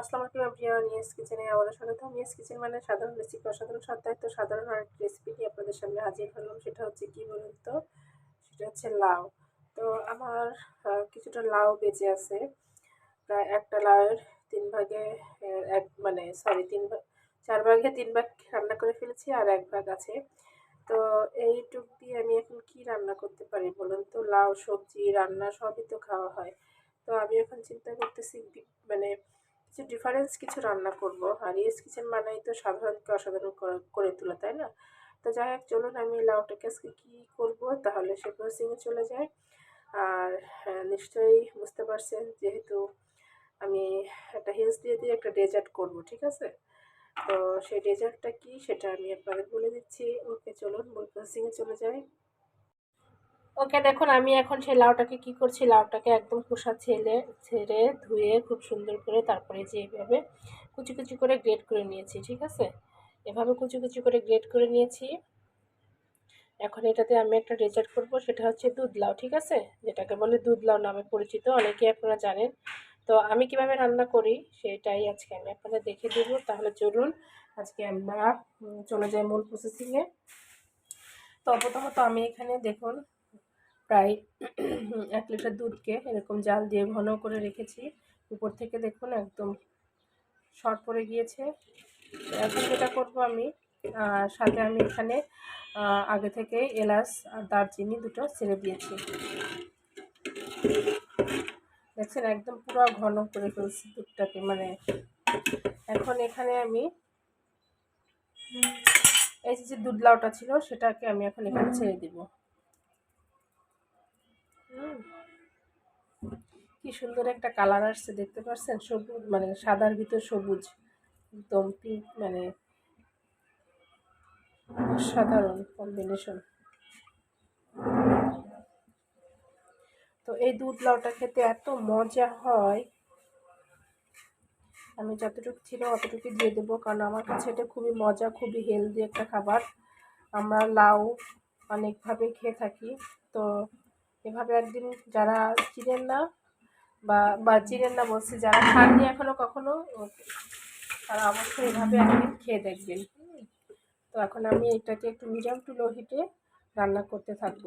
আসসালামু আলাইকুম everyone yes কিচেনে আমাদের স্বাগত ইয়েস কিচেন মানে সাধারণ রেসিপি অসাধারণ সত্তায় তো সাধারণ আরেকটি রেসিপি নিয়ে আপনাদের সামনে হাজির হলাম। সেটা হচ্ছে কি বলুন তো? সেটা হচ্ছে লাউ। তো আমার কিছুটা লাউ বেঁচে আছে। প্রায় একটা লাউয়ের তিন ভাগে এক মানে সরি তিন ভাগ চার ভাগে তিন ভাগ রান্না করে ফেলেছি আর এক ভাগ আছে। তো এইটুক দিয়ে আমি এখন কি রান্না করতে পারি বলুন তো? লাউ, সবজি, রান্না সবই তো খাওয়া হয়। তো আমি এখন চিন্তা করতেছি মানে কিছু ডিফারেন্স কিছু রান্না করব। আর ইয়েস কিচেন মানেই তো সাধারণকে অসাধারণ করে- তোলা তাই না? তো যাই হোক চলুন আমি লাউটাকে আজকে কী করব? তাহলে সে প্রসিংয়ে চলে যায় আর হ্যাঁ, নিশ্চয়ই বুঝতে পারছেন যেহেতু আমি একটা হিলস দিয়ে দিয়ে একটা ডেজার্ট করব ঠিক আছে? তো সেই ডেজার্টটা কি সেটা আমি আপনাদের বলে দিচ্ছি। ওকে চলুন মূল প্রসেসিংয়ে চলে যাই। ওকে, দেখুন, আমি এখন সেই লাউটাকে কি করছি, লাউটাকে একদম খোসা ছেলে, ছেড়ে ধুয়ে খুব সুন্দর করে তারপরে যে এইভাবে কুচি কুচি করে গ্রেট করে নিয়েছি, ঠিক আছে? এভাবে কুচি কুচি করে গ্রেট করে নিয়েছি। এখন এটাতে আমি একটা ডেজার্ট করব, সেটা হচ্ছে দুধ লাউ, ঠিক আছে? যেটাকে বলে দুধ লাউ নামে পরিচিত, অনেকেই আপনারা জানেন। তো আমি কীভাবে রান্না করি, সেটাই আজকে আমি আপনাদের দেখে দেবো। তাহলে চলুন, আজকে আমরা চলে যাই মূল প্রসেসিংয়ে তো প্রথমত আমি এখানে, দেখুন প্রায় এক লিটার দুধকে এরকম জাল দিয়ে ঘন করে রেখেছি। উপর থেকে দেখুন একদম শর্ট পড়ে গিয়েছে। এখন যেটা করব আমি সাথে আমি এখানে আগে থেকে এলাচ আর দারচিনি দুটো ছেড়ে দিয়েছি। দেখছেন একদম পুরো ঘন করে ফেলছি দুধটাকে মানে এখন এখানে আমি এই যে দুধ লাউটা ছিল সেটাকে আমি এখন এখানে ছেড়ে দিব। কি সুন্দর একটা কালার আসছে, দেখতে পাচ্ছেন সবুজ মানে সাদার ভিতর সবুজ, একদম পিঙ্ক মানে সাধারণ কম্বিনেশন তো এই দুধ লাউটা খেতে এত মজা হয়। আমি যতটুকু ছিল অতটুকু দিয়ে দেবো, কারণ আমার কাছে এটা খুবই মজা, খুবই হেলদি একটা খাবার। আমরা লাউ অনেকভাবে খেয়ে থাকি, তো এভাবে একদিন যারা চিনেন না বা বা চিনেন না বলছি, যারা খাননি এখনও কখনো তারা অবশ্যই এভাবে একদিন খেয়ে দেখবেন। তো এখন আমি এটাকে একটু মিডিয়াম টু লো হিটে রান্না করতে থাকব।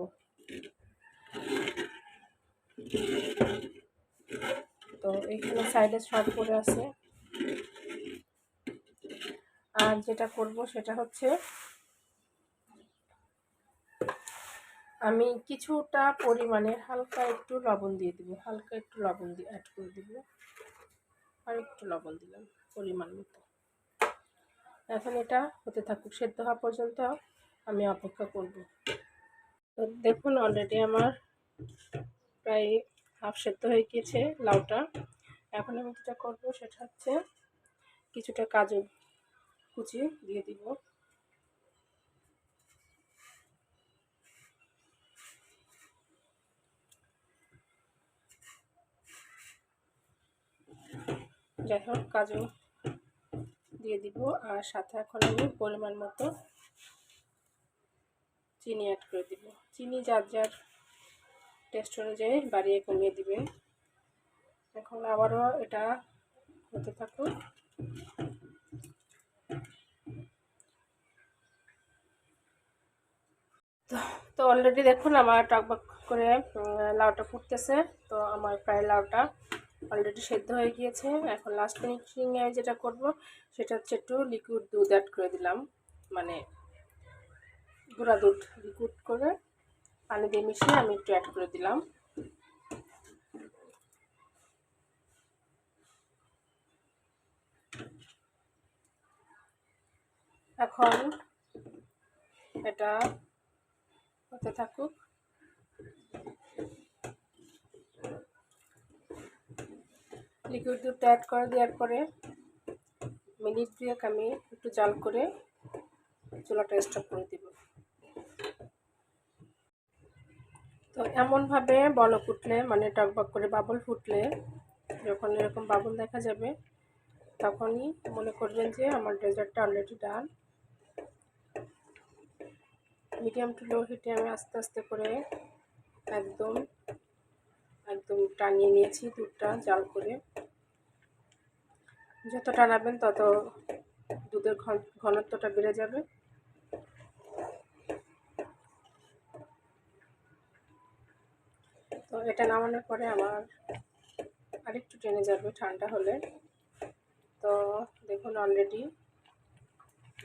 তো এখানে সাইডে শর্ট করে আছে। আর যেটা করব সেটা হচ্ছে আমি কিছুটা পরিমাণে হালকা একটু লবণ দিয়ে দিব, হালকা একটু লবণ দিয়ে অ্যাড করে দিব। আর একটু লবণ দিলাম পরিমাণ মতো। এখন এটা হতে থাকুক, সেদ্ধ হওয়া পর্যন্ত আমি অপেক্ষা করব। তো দেখুন অলরেডি আমার প্রায় হাফ সেদ্ধ হয়ে গিয়েছে লাউটা। এখন আমি যেটা করব সেটা হচ্ছে কিছুটা কাজু কুচি দিয়ে দিব। যাই হোক কাজু দিয়ে দিব আর সাথে এখন আমি পরিমাণ মতো চিনি অ্যাড করে দিব। চিনি যার যার টেস্ট অনুযায়ী বাড়িয়ে কমিয়ে দিবে। এখন আবারও এটা হতে থাকুক। তো অলরেডি দেখুন আমার টকবক করে লাউটা ফুটতেছে। তো আমার প্রায় লাউটা অলরেডি সেদ্ধ হয়ে গিয়েছে। এখন লাস্ট ফিনিশিংয়ে আমি যেটা করব, সেটা হচ্ছে একটু লিকুইড দুধ অ্যাড করে দিলাম। মানে গুঁড়া দুধ লিকুইড করে পানি দিয়ে মিশিয়ে আমি একটু অ্যাড করে দিলাম। এখন এটা হতে থাকুক। লিকুইড দুধটা অ্যাড করে দেওয়ার পরে মিনিট দুয়েক আমি একটু জাল করে চুলাটা স্টপ করে দিব। তো এমনভাবে বল ফুটলে মানে টকবক করে বাবল ফুটলে, যখন এরকম বাবল দেখা যাবে, তখনই মনে করবেন যে আমার ডেজার্টটা already done medium to low হিটে আমি আস্তে আস্তে করে একদম একদম টানিয়ে নিয়েছি দুধটা জাল করে। যত টানাবেন তত দুধের ঘন, ঘনত্বটা বেড়ে যাবে। তো এটা নামানোর পরে আমার আরেকটু টেনে যাবে ঠান্ডা হলে। তো দেখুন অলরেডি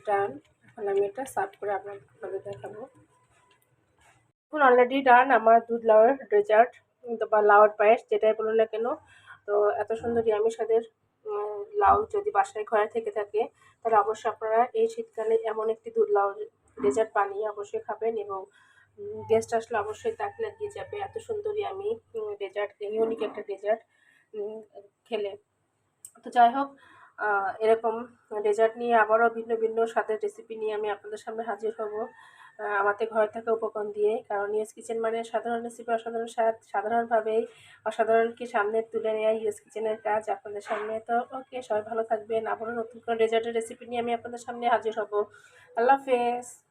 ডান এখন আমি এটা সার্ভ করে আপনাদের দেখাবো। এখন অলরেডি ডান আমার দুধ লাউয়ের ডেজার্ট বা লাউয়ের পায়েস যেটাই বলুন না কেন। তো এত সুন্দর আমি স্বাদের লাউ যদি বাসায় ঘরে থেকে থাকে, তাহলে অবশ্যই আপনারা এই শীতকালে এমন একটি দুধ লাউ ডেজার্ট বানিয়ে অবশ্যই খাবেন এবং গেস্ট আসলে অবশ্যই তাক লাগিয়ে যাবে। এত সুন্দরই আমি ডেজার্ট ইউনিক একটা ডেজার্ট খেলে। তো যাই হোক এরকম ডেজার্ট নিয়ে আবারও ভিন্ন ভিন্ন স্বাদের রেসিপি নিয়ে আমি আপনাদের সামনে হাজির হব। আমাদের ঘরে থাকা উপকরণ দিয়ে কারণ ইউএস কিচেন মানে সাধারণ রেসিপি অসাধারণ স্বাদ, সাধারণভাবেই অসাধারণকে সামনে তুলে নেয় ইউএস কিচেনের কাজ আপনাদের সামনে। তো ওকে সবাই ভালো থাকবেন। আবারও নতুন কোনো ডেজার্টের রেসিপি নিয়ে আমি আপনাদের সামনে হাজির হব। আল্লাহ হাফেজ।